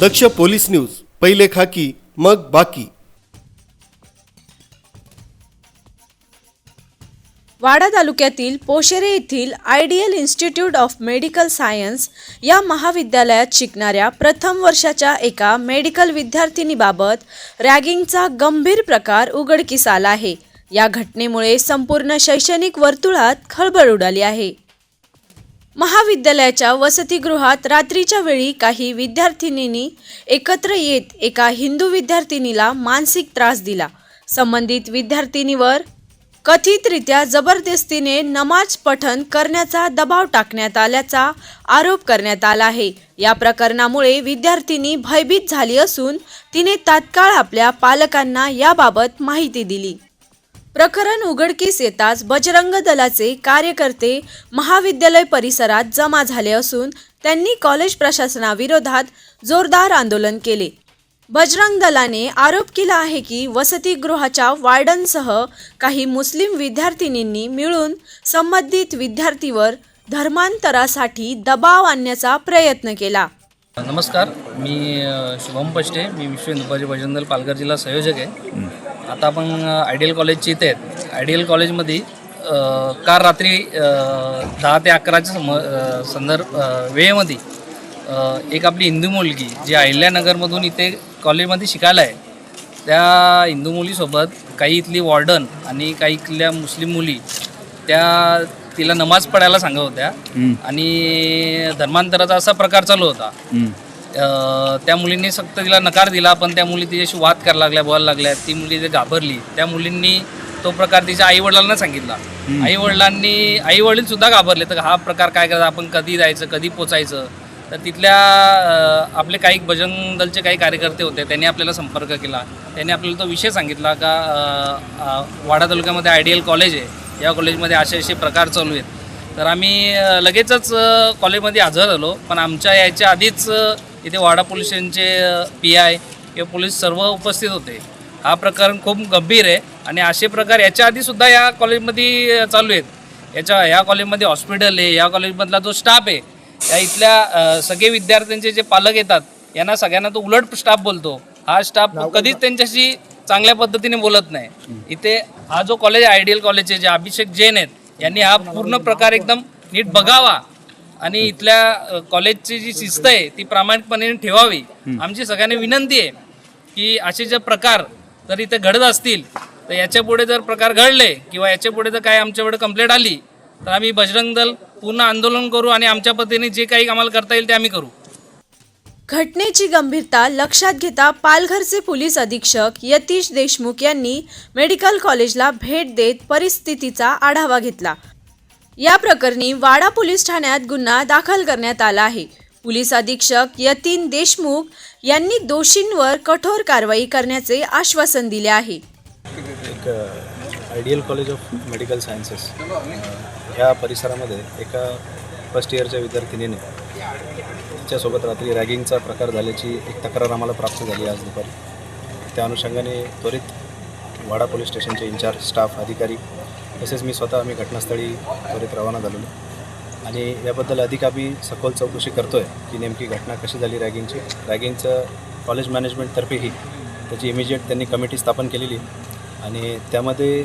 दक्ष police news पहिले खाकी मग बाकी. वाडा तालुक्यातील पोशेरे येथील ideal institute of medical science या महाविद्यालयात शिकणाऱ्या प्रथम वर्षाच्या एका मेडिकल विद्यार्थिनीबाबत रॅगिंगचा गंभीर प्रकार उघडकीस आला आहे. या घटनेमुळे संपूर्ण शैक्षणिक वर्तुळात खळबळ उडाली आहे. महाविद्यालयाच्या वसतिगृहात रात्रीच्या वेळी काही विद्यार्थिनींनी एकत्र येत एका हिंदू विद्यार्थिनीला मानसिक त्रास दिला. संबंधित विद्यार्थिनीवर कथितरित्या जबरदस्तीने नमाज पठण करण्याचा दबाव टाकण्यात आल्याचा आरोप करण्यात आला आहे. या प्रकरणामुळे विद्यार्थिनी भयभीत झाली असून तिने तात्काळ आपल्या पालकांना याबाबत माहिती दिली. प्रकरण उघडकीस येताच बजरंग दलाचे कार्यकर्ते महाविद्यालय परिसरात जमा झाले असून त्यांनी कॉलेज प्रशासनाविरोधात जोरदार आंदोलन केले. बजरंग दलाने आरोप केला आहे की वसतिगृहाच्या वार्डनसह काही मुस्लिम विद्यार्थिनींनी मिळून संबंधित विद्यार्थीवर धर्मांतरासाठी दबाव आणण्याचा प्रयत्न केला. नमस्कार मी शुभम पष्टे मी विश्व बजरंग दल पालघर जिल्हा संयोजक आहे. आता आपण आयडियल कॉलेजचे इथे आहेत. आयडियल कॉलेजमध्ये काल रात्री दहा ते अकराच्या सम संदर्भ वेळेमध्ये एक आपली हिंदू मुलगी जी अहिल्यानगरमधून इथे कॉलेजमध्ये शिकायला आहे त्या हिंदू मुलीसोबत काही इथली वॉर्डन आणि काही इथल्या मुस्लिम मुली त्या तिला नमाज पडायला सांगत होत्या. आणि धर्मांतराचा असा प्रकार चालू होता. त्या मुलींनी फक्त तिला नकार दिला पण त्या मुली तिच्याशी वाद करायला लागल्या बोलायला लागल्या. ती मुली ते घाबरली. त्या मुलींनी तो प्रकार तिच्या आई वडिलांना सांगितला. आई वडिलांनी आई वडील सुद्धा घाबरले. तर हा प्रकार काय करायचा? आपण कधी जायचं कधी पोचायचं? तर तिथल्या आपले काही बजरंग दलचे काही कार्यकर्ते होते. त्यांनी आपल्याला संपर्क केला. त्यांनी आपल्याला तो विषय सांगितला का वाडा तालुक्यामध्ये आयडियल कॉलेज आहे. या कॉलेजमध्ये असे असे प्रकार चालू आहेत. तर आम्ही लगेचच कॉलेजमध्ये हजर झालो. पण आमच्या याच्या आधीच इथे वाडा पोलीस स्टेशनचे पी आय किंवा पोलीस सर्व उपस्थित होते. हा प्रकरण खूप गंभीर आहे आणि असे प्रकार याच्या आधीसुद्धा या कॉलेजमध्ये चालू आहेत. याच्या या कॉलेजमध्ये हॉस्पिटल आहे या कॉलेजमधला जो स्टाफ आहे या इथल्या सगळे विद्यार्थ्यांचे जे पालक येतात यांना सगळ्यांना तो उलट स्टाफ बोलतो. हा स्टाफ कधीच त्यांच्याशी चांगल्या पद्धतीने बोलत नाही. इथे हा जो कॉलेज आयडियल कॉलेज आहे जे अभिषेक जैन आहेत यांनी हा पूर्ण प्रकार एकदम नीट बघावा. आणि इथल्या कॉलेजची जी शिस्त आहे ती प्रामाणिकपणे ठेवावी. आमची सगळ्यांनी विनंती आहे की असे जे प्रकार जर इथे घडत असतील तर याच्यापुढे जर प्रकार घडले किंवा याच्यापुढे जर काय आमच्याकडे कंप्लेंट आली तर आम्ही बजरंग दल पूर्ण आंदोलन करू आणि आमच्या पद्धतीने जे काही आम्हाला करता येईल ते आम्ही करू. घटनेची गंभीरता लक्षात घेता पालघरचे पोलीस अधीक्षक यतीश देशमुख यांनी मेडिकल कॉलेजला भेट देत परिस्थितीचा आढावा घेतला. या प्रकरणी वाडा पोलीस ठाण्यात गुन्हा दाखल करण्यात आला आहे. पोलीस अधीक्षक यतीन देशमुख यांनी दोषींवर कठोर कारवाई करण्याचे आश्वासन दिले आहे. एक ideal college of medical sciences या परिसरामध्ये एका फर्स्ट इयरच्या विद्यार्थिनीने तिच्यासोबत रात्री रॅगिंगचा प्रकार झाल्याची एक तक्रार आम्हाला प्राप्त झाली आज दुपारी. त्या अनुषंगाने त्वरित वाडा पोलीस स्टेशनचे इन्चार्ज स्टाफ अधिकारी तसेच मी स्वतः आम्ही घटनास्थळी त्वरित रवाना झालेलो. आणि याबद्दल अधिक आम्ही सखोल चौकशी करतो आहे की नेमकी घटना कशी झाली रॅगिंगची. रॅगिंगचं कॉलेज मॅनेजमेंटतर्फेही त्याची इमिजिएट त्यांनी कमिटी स्थापन केलेली. आणि त्यामध्ये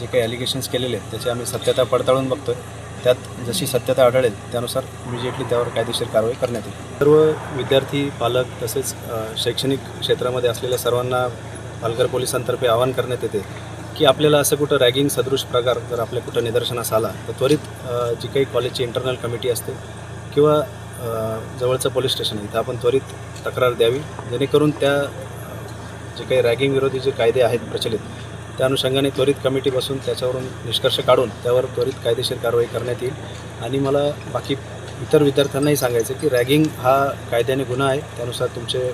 जे काही ॲलिगेशन्स केलेले आहेत त्याची आम्ही सत्यता पडताळून बघतो आहे त्यात जशी सत्यता आढळेल त्यानुसार इमिजिएटली त्यावर कायदेशीर कारवाई करण्यात येईल. सर्व विद्यार्थी पालक तसेच शैक्षणिक क्षेत्रामध्ये असलेल्या सर्वांना पालघर पोलिसांतर्फे आवाहन करण्यात येते की आपल्याला असं कुठं रॅगिंग सदृश प्रकार जर आपल्या कुठं निदर्शनास आला तर त्वरित जी काही कॉलेजची इंटरनल कमिटी असते किंवा जवळचं पोलीस स्टेशन आहे तर आपण त्वरित तक्रार द्यावी. जेणेकरून त्या जे काही रॅगिंग विरोधी जे कायदे आहेत प्रचलित त्या अनुषंगाने त्वरित कमिटी बसून त्याच्यावरून निष्कर्ष काढून त्यावर त्वरित कायदेशीर कारवाई करण्यात येईल. आणि मला बाकी इतर विद्यार्थ्यांनाही सांगायचं की रॅगिंग हा कायद्याने गुन्हा आहे त्यानुसार तुमचे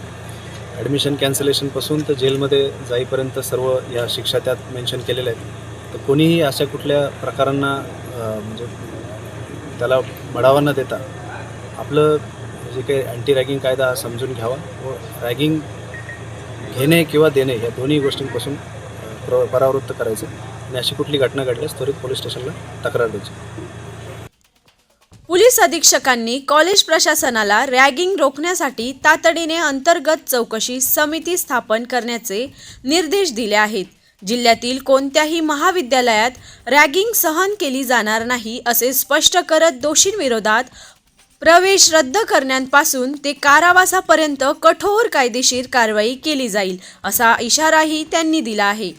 ॲडमिशन कॅन्सलेशनपासून तर जेलमध्ये जाईपर्यंत सर्व या शिक्षा त्यात मेन्शन केलेल्या आहेत. तर कोणीही अशा कुठल्या प्रकारांना म्हणजे त्याला बढावा न देता आपलं जे काही अँटी रॅगिंग कायदा हा समजून घ्यावा व रॅगिंग घेणे किंवा देणे या दोन्ही गोष्टींपासून प्र परावृत्त करायचं आणि अशी कुठली घटना घडल्यास त्वरित पोलीस स्टेशनला तक्रार द्यायची. पोलीस अधीक्षकांनी कॉलेज प्रशासनाला रॅगिंग रोखण्यासाठी तातडीने अंतर्गत चौकशी समिती स्थापन करण्याचे निर्देश दिले आहेत. जिल्ह्यातील कोणत्याही महाविद्यालयात रॅगिंग सहन केली जाणार नाही असे स्पष्ट करत दोषींविरोधात प्रवेश रद्द करण्यापासून ते कारावासापर्यंत कठोर कायदेशीर कारवाई केली जाईल असा इशाराही त्यांनी दिला आहे.